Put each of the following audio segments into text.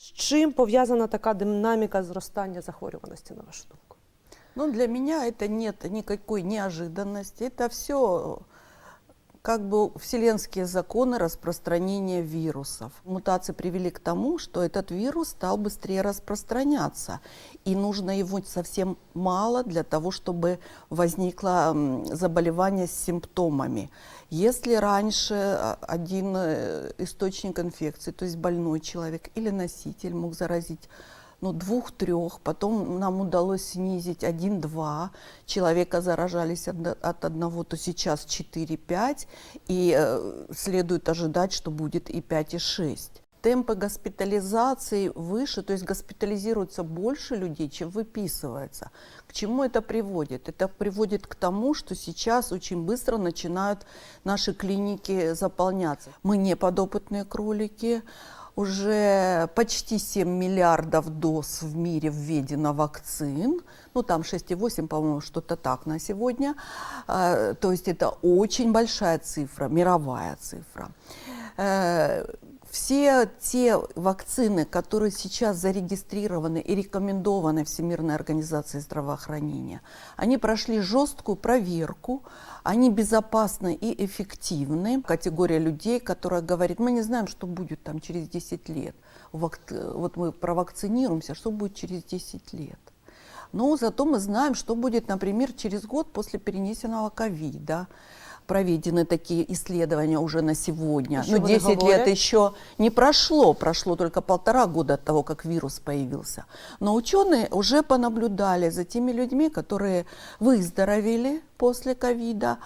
З чим пов'язана така динаміка зростання захворюваності, на вашу думку? Ну, для меня это нет никакой неожиданности. Это все как бы вселенские законы распространения вирусов. Мутации привели к тому, что этот вирус стал быстрее распространяться. И нужно его совсем мало для того, чтобы возникло заболевание с симптомами. Если раньше а, один э, источник инфекции, то есть больной человек или носитель мог заразить ну, двух-трех, потом нам удалось снизить один-два человека заражались от, одного, то сейчас 4-5, и э, следует ожидать, что будет и 5, и 6. Темпы госпитализации выше, то есть госпитализируется больше людей, чем выписывается. К чему это приводит? Это приводит к тому, что сейчас очень быстро начинают наши клиники заполняться. Мы не подопытные кролики, уже почти 7 миллиардов доз в мире введено вакцин. Ну, там 6,8, по-моему, что-то так на сегодня. А, То есть это очень большая цифра, мировая цифра. Э, Все те вакцины, которые сейчас зарегистрированы и рекомендованы Всемирной организацией здравоохранения, они прошли жесткую проверку, они безопасны и эффективны. Категория людей, которая говорит, мы не знаем, что будет там через 10 лет. Вот мы провакцинируемся, что будет через 10 лет. Но зато мы знаем, что будет, например, через год после перенесенного ковида. Проведены такие исследования уже на сегодня. Что Но они 10 лет еще не прошло, прошло только полтора года от того, как вирус появился. Но ученые уже понаблюдали за теми людьми, которые выздоровели после ковида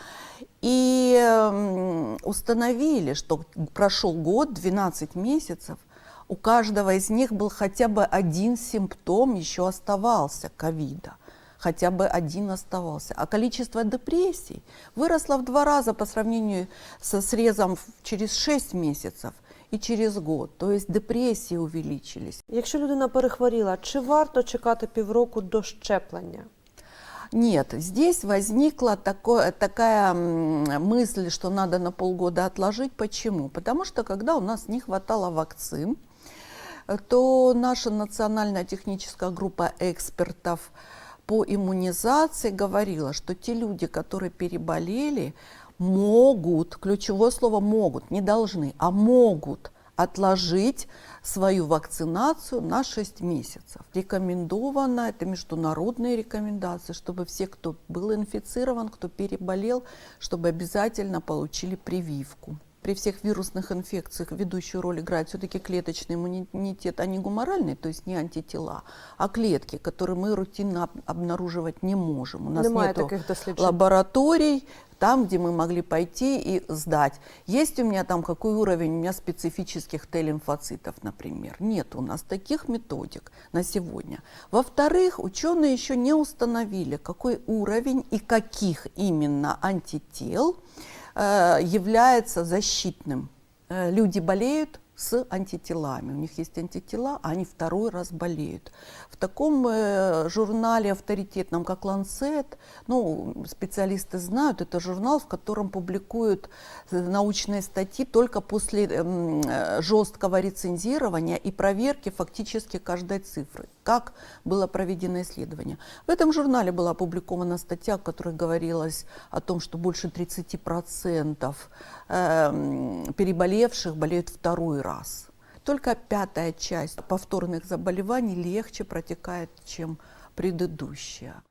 и м, установили, что прошел год, 12 месяцев, у каждого из них был хотя бы один симптом еще оставался ковида. Хотя бы один оставался. А количество депрессий выросло в два раза по сравнению со срезом через 6 месяцев и через год. То есть депрессии увеличились. Якщо людина перехворіла, чи варто чекати півроку до щеплення? Нет, здесь возникла такое, такая мысль, что надо на полгода отложить. Почему? Потому что когда у нас не хватало вакцин, э, то наша национальная техническая группа экспертов по иммунизации говорила, что те люди, которые переболели, могут, ключевое слово могут, не должны, а могут отложить свою вакцинацию на 6 месяцев. Рекомендовано, это международные рекомендации, чтобы все, кто был инфицирован, кто переболел, чтобы обязательно получили прививку. При всех вирусных инфекциях ведущую роль играет все-таки клеточный иммунитет, а не гуморальный, то есть не антитела, а клетки, которые мы рутинно об- обнаруживать не можем. У нас досліджень. лабораторий, там, где мы могли пойти и сдать. Есть у меня там какой уровень у меня специфических Т-лимфоцитов, например. Нет у нас таких методик на сегодня. Во-вторых, ученые еще не установили, какой уровень и каких именно антител является защитным. Э, люди болеют с антителами. У них есть антитела, а они второй раз болеют. В таком э, журнале авторитетном, как Lancet, ну, специалисты знают, это журнал, в котором публикуют э, научные статьи только после э, жесткого рецензирования и проверки фактически каждой цифры, как было проведено исследование. В этом журнале была опубликована статья, в которой говорилось о том, что больше 30% эм, переболевших болеют второй раз. Только пятая часть повторных заболеваний легче протекает, чем предыдущая.